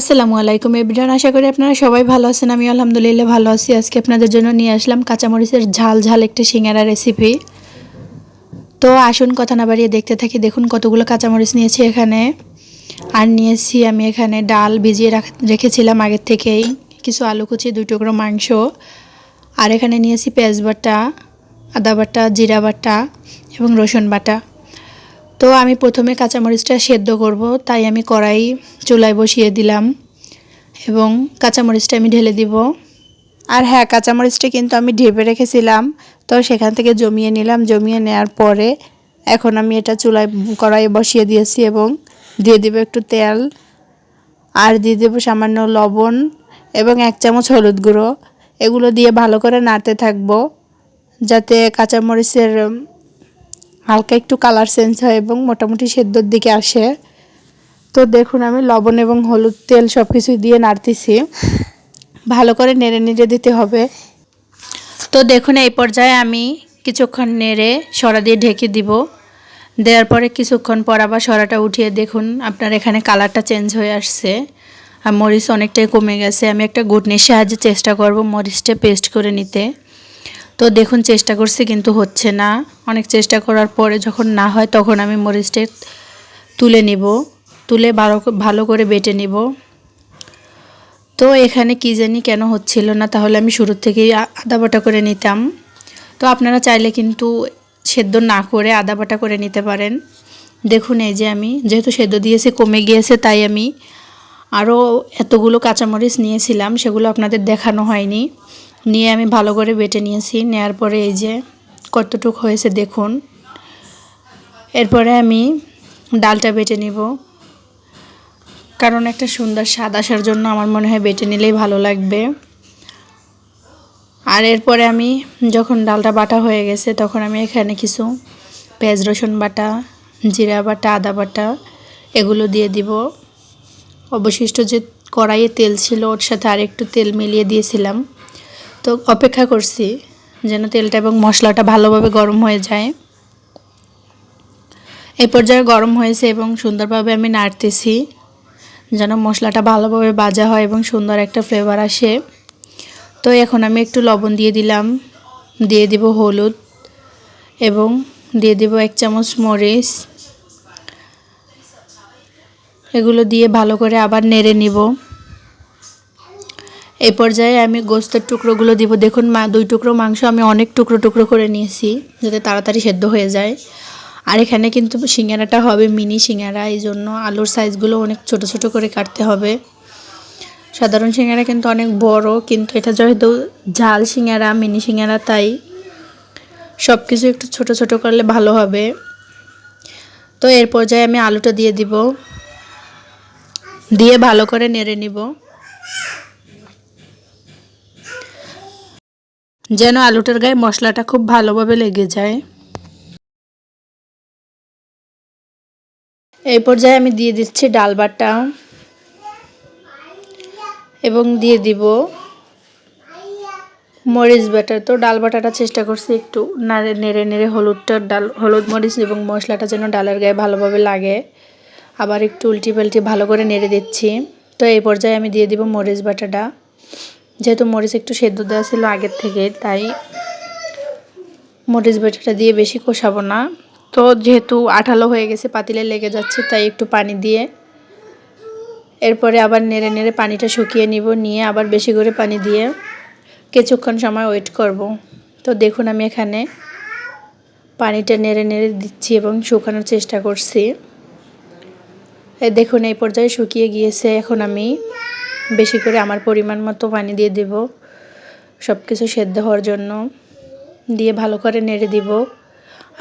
আসসালামু আলাইকুম এভরিওয়ান, আশা করি আপনারা সবাই ভালো আছেন। আমি আলহামদুলিল্লাহ ভালো আছি। আজকে আপনাদের জন্য নিয়ে আসলাম কাঁচামরিচের ঝাল ঝাল একটা সিঙ্গারা রেসিপি তো আসুন, কথা না বাড়িয়ে দেখতে থাকি। দেখুন কতগুলো কাঁচামরিচ নিয়েছি এখানে। আর নিয়েছি আমি এখানে ডাল ভিজিয়ে রাখ- রেখেছিলাম আগের থেকেই। কিছু আলু কুচি, দুই টুকরো মাংস। আর এখানে নিয়েছি পেঁয়াজ বাটা, আদা বাটা, জিরা বাটা এবং রসুন বাটা। তো আমি প্রথমে কাঁচামরিচটা সেদ্ধ করব, তাই আমি কড়াই চুলায় বসিয়ে দিলাম এবং কাঁচামরিচটা আমি ঢেলে দিব। আর হ্যাঁ কাঁচামরিচটা কিন্তু আমি ঢেপে রেখেছিলাম, তো সেখান থেকে জমিয়ে নিলাম। জমিয়ে নেওয়ার পরে এখন আমি এটা চুলায় কড়াইয়ে বসিয়ে দিয়েছি এবং দিয়ে দিব একটু তেল আর দিয়ে দেবো সামান্য লবণ এবং এক চামচ হলুদ গুঁড়ো। এগুলো দিয়ে ভালো করে নাড়তে থাকব, যাতে কাঁচামরিচের হালকা একটু কালার চেঞ্জ হয় এবং মোটামুটি সেদ্ধর দিকে আসে। তো দেখুন, আমি লবণ এবং হলুদ তেল সব কিছুই দিয়ে নাড়তেছি। ভালো করে নেড়ে নেড়ে দিতে হবে। তো দেখুন, এই পর্যায়ে আমি কিছুক্ষণ নেড়ে সরা দিয়ে ঢেকে দিব। দেওয়ার পরে কিছুক্ষণ পর আবার সরাটা উঠিয়ে দেখুন, আপনার এখানে কালারটা চেঞ্জ হয়ে আসছে। আর মরিচ অনেকটাই কমে গেছে। আমি একটা গুটনির সাহায্যে চেষ্টা করব মরিচটা পেস্ট করে নিতে। তো দেখুন, চেষ্টা করছি, কিন্তু হচ্ছে না। অনেক চেষ্টা করার পরে যখন না হয়, তখন আমি মরিচটা তুলে নিব। তুলে ভালো ভালো করে বেটে নিব। তো এখানে কী জানি কেন হচ্ছিল না, তাহলে আমি শুরুর থেকেই আদা বাটা করে নিতাম। তো আপনারা চাইলে কিন্তু সেদ্ধ না করে আদা বাটা করে নিতে পারেন। দেখুন, এই যে আমি যেহেতু সেদ্ধ দিয়েছি, কমে গিয়েছে, তাই আমি আরও এতগুলো কাঁচামরিচ নিয়েছিলাম, সেগুলো আপনাদের দেখানো হয়নি। নিয়ে আমি ভালো করে বেটে নিয়েছি। নেয়ার পরে এই যে কতটুক হয়েছে দেখুন। এরপরে আমি ডালটা বেটে নিব। কারণ একটা সুন্দর স্বাদ আসার জন্য আমার মনে হয় বেটে নিলেই ভালো লাগবে। আর এরপরে আমি যখন ডালটা বাটা হয়ে গেছে, তখন আমি এখানে কিছু পেঁয়াজ, রসুন বাটা, জিরা বাটা, আদা বাটা এগুলো দিয়ে দিব। অবশিষ্ট যে কড়াইয়ে তেল ছিল, ওর সাথে আর একটু তেল মিলিয়ে দিয়েছিলাম। তো অপেক্ষা করছি যেন তেলটা এবং মশলাটা ভালোভাবে গরম হয়ে যায়। এই পর্যায়ে গরম হয়েছে এবং সুন্দরভাবে আমি নাড়তেছি যেন মশলাটা ভালোভাবে ভাজা হয় এবং সুন্দর একটা ফ্লেভার আসে। তো এখন আমি একটু লবণ দিয়ে দিলাম, দিয়ে দিব হলুদ এবং দিয়ে দিব এক চামচ মরিচ। এগুলো দিয়ে ভালো করে আবার নেড়ে নিব। এই পর্যায়ে আমি গোস্তের টুকরোগুলো দিব। দেখুন মা, দুই টুকরো মাংস আমি অনেক টুকরো টুকরো করে নিয়েছি, যাতে তাড়াতাড়ি সেদ্ধ হয়ে যায়। আর এখানে কিন্তু সিঙ্গারাটা হবে মিনি সিঙ্গারা, এই জন্য আলুর সাইজগুলো অনেক ছোট ছোট করে কাটতে হবে। সাধারণ সিঙ্গারা কিন্তু অনেক বড়, কিন্তু এটা যেহেতু ঝাল সিঙ্গারা, মিনি সিঙ্গারা, তাই সব কিছু একটু ছোট ছোট করলে ভালো হবে। তো এর পর্যায়ে আমি আলুটা দিয়ে দিব। দিয়ে ভালো করে নেড়ে নিব। যেন আলুটার গায়ে মশলাটা খুব ভালোভাবে লেগে যায়। এই পর্যায়ে আমি দিয়ে দিচ্ছি ডাল বাটা এবং দিয়ে দিব মরিচ বাটা। তো ডাল বাটাটা চেষ্টা করছি একটু নাড়ে নেড়ে নেড়ে হলুদটা ডাল হলুদ মরিচ এবং মশলাটা যেন ডালের গায়ে ভালোভাবে লাগে। আবার একটু উল্টি পাল্টি ভালো করে নেড়ে দিচ্ছি। তো এই পর্যায়ে আমি দিয়ে দিব মরিচ বাটাটা। যেহেতু মরিচ একটু সেদ্ধ দেওয়া ছিল আগের থেকে, তাই মরিচ বেটাটা দিয়ে বেশি কষাবো না। তো যেহেতু আঠালো হয়ে গেছে, পাতিলে লেগে যাচ্ছে, তাই একটু পানি দিয়ে এরপরে আবার নেড়ে নেড়ে পানিটা শুকিয়ে নিব, নিয়ে আবার বেশি করে পানি দিয়ে কিছুক্ষণ সময় ওয়েট করব। তো দেখুন আমি এখানে পানিটা নেড়ে নেড়ে দিচ্ছি এবং শুকানোর চেষ্টা করছি। দেখুন এই পর্যায়ে শুকিয়ে গিয়েছে, এখন আমি বেশি করে আমার পরিমাণ মতো পানি দিয়ে দেব। সব কিছু সেদ্ধ হওয়ার জন্য দিয়ে ভালো করে নেড়ে দিব।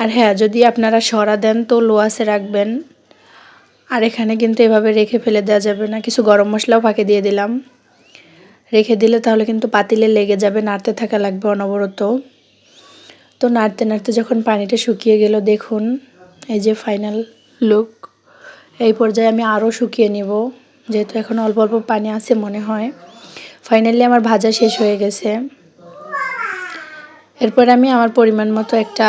আর হ্যাঁ যদি আপনারা সরা দেন তো লোয়াসে রাখবেন। আর এখানে কিন্তু এভাবে রেখে ফেলে দেওয়া যাবে না। কিছু গরম মশলাও ফাঁকে দিয়ে দিলাম। রেখে দিলে তাহলে কিন্তু পাতিলে লেগে যাবে, নাড়তে থাকা লাগবে অনবরত। তো নাড়তে নাড়তে যখন পানিটা শুকিয়ে গেল, দেখুন, এই যে ফাইনাল লুক এই পর্যায়ে আমি আরও শুকিয়ে নিব। যেহেতু এখন অল্প অল্প পানি আছে মনে হয়। ফাইনালি আমার ভাজা শেষ হয়ে গেছে। এরপর আমি আমার পরিমাণ মতো একটা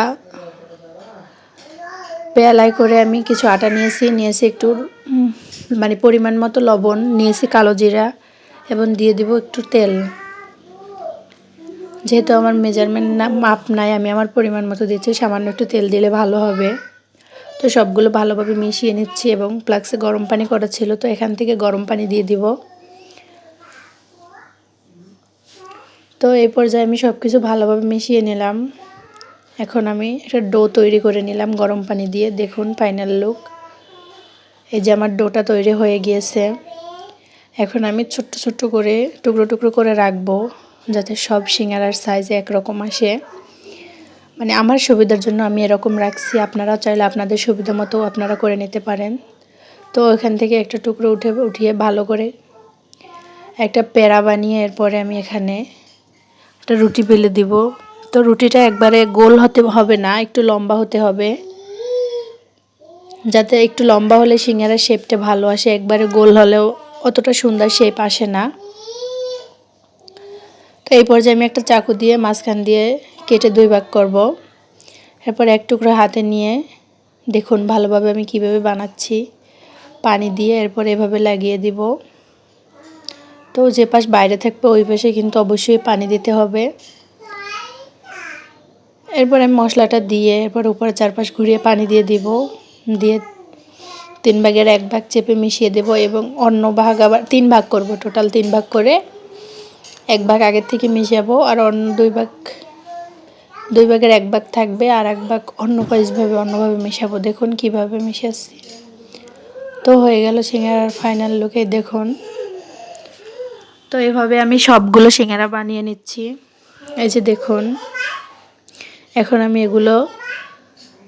পেয়ালায় করে আমি কিছু আটা নিয়েছি নিয়েছি একটু মানে পরিমাণ মতো লবণ, নিয়েছি কালো জিরা এবং দিয়ে দিব একটু তেল। যেহেতু আমার মেজারমেন্ট না, মাপ নাই, আমি আমার পরিমাণ মতো দিচ্ছি, সামান্য একটু তেল দিলে ভালো হবে। তো সবগুলো ভালোভাবে মিশিয়ে নিচ্ছি এবং ফ্লাক্সে গরম পানি করা ছিল, তো এখান থেকে গরম পানি দিয়ে দিব। তো এই পর্যায়ে আমি সব কিছু ভালোভাবে মিশিয়ে নিলাম। এখন আমি একটা ডো তৈরি করে নিলাম গরম পানি দিয়ে। দেখুন, ফাইনাল লুক। এই যে আমার ডোটা তৈরি হয়ে গিয়েছে। এখন আমি ছোট্ট ছোট্ট করে, টুকরো টুকরো করে রাখব, যাতে সব সিঙ্গারার সাইজ একরকম আসে। মানে আমার সুবিধার জন্য আমি এরকম রাখছি। আপনারা চাইলে আপনাদের সুবিধা মতো আপনারা করে নিতে পারেন। তো এখান থেকে একটা টুকরো উঠে, উঠিয়ে ভালো করে একটা পেড়া বানিয়ে এরপরে আমি এখানে একটা রুটি বেলে দিব। তো রুটিটা একবারে গোল হতে হবে না, একটু লম্বা হতে হবে। যাতে একটু লম্বা হলে সিঙ্গারার শেপটা ভালো আসে, একবারে গোল হলেও অতটা সুন্দর শেপ আসে না। তো এই পর্যায়ে আমি একটা চাকু দিয়ে মাঝখান দিয়ে কেটে দুই ভাগ করব। এরপর এক টুকরো হাতে নিয়ে দেখুন ভালোভাবে আমি কীভাবে বানাচ্ছি। পানি দিয়ে এরপর এভাবে লাগিয়ে দিব। তো যে পাশ বাইরে থাকবে ওই পাশে কিন্তু অবশ্যই পানি দিতে হবে। এরপর আমি মশলাটা দিয়ে এরপর উপরে চারপাশ ঘুরিয়ে পানি দিয়ে দিব। দিয়ে তিন ভাগের এক ভাগ চেপে মিশিয়ে দেব এবং অন্য ভাগ আবার তিন ভাগ করব। টোটাল তিন ভাগ করে এক ভাগ আগের থেকে মিশাবো আর অন্য দুই ভাগ দুই ভাগের এক ভাগ থাকবে আর এক ভাগ অন্য পাইসভাবে অন্যভাবে মেশাবো। দেখুন কীভাবে মিশাচ্ছি। তো হয়ে গেল সিঙ্গারার ফাইনাল লুকে দেখুন। তো এভাবে আমি সবগুলো সিঙ্গারা বানিয়ে নিচ্ছি। এই যে দেখুন। এখন আমি এগুলো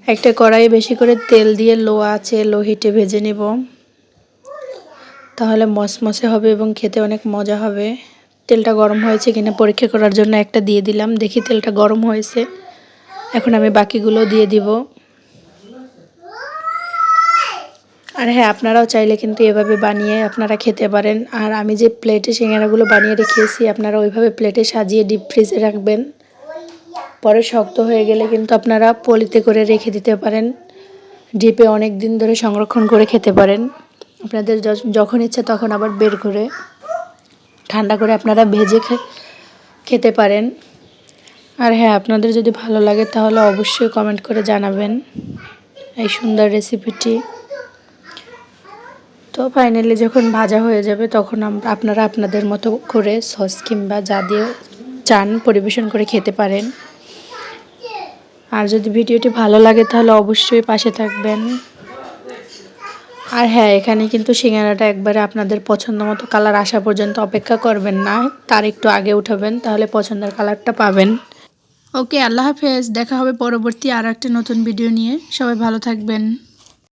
একটা কড়াই বেশি করে তেল দিয়ে লো আছে লো হিটে ভেজে নেব। তাহলে মসমসে হবে এবং খেতে অনেক মজা হবে। তেলটা গরম হয়েছে কিনা পরীক্ষা করার জন্য একটা দিয়ে দিলাম। দেখি তেলটা গরম হয়েছে। এখন আমি বাকিগুলো দিয়ে দিব। আর হ্যাঁ আপনারাও চাইলে কিন্তু এভাবে বানিয়ে আপনারা খেতে পারেন। আর আমি যে প্লেটে সিঙ্গারাগুলো বানিয়ে রেখেছি, আপনারা ওইভাবে প্লেটে সাজিয়ে ডিপ ফ্রিজে রাখবেন। পরে শক্ত হয়ে গেলে কিন্তু আপনারা পলিতে করে রেখে দিতে পারেন। ডিপে অনেক দিন ধরে সংরক্ষণ করে খেতে পারেন। আপনাদের যখন ইচ্ছা তখন আবার বের করে। ঠান্ডা করে আপনারা ভেজে খেতে পারেন। আর হ্যাঁ আপনাদের যদি ভালো লাগে তাহলে অবশ্যই কমেন্ট করে জানাবেন এই সুন্দর রেসিপিটি তো ফাইনালি যখন ভাজা হয়ে যাবে তখন আপনারা আপনাদের মতো করে সস কিংবা যা দিয়ে চান পরিবেশন করে খেতে পারেন। আর যদি ভিডিওটি ভালো লাগে তাহলে অবশ্যই পাশে থাকবেন। আর হ্যাঁ এখানে কিন্তু সিঙ্গারাটা একবারে আপনাদের পছন্দ মতো কালার আসা পর্যন্ত অপেক্ষা করবেন না। তার একটু আগে উঠাবেন, তাহলে পছন্দের কালারটা পাবেন। ওকে, আল্লাহ হাফেজ, দেখা হবে পরবর্তী আর একটা নতুন ভিডিও নিয়ে। সবাই ভালো থাকবেন।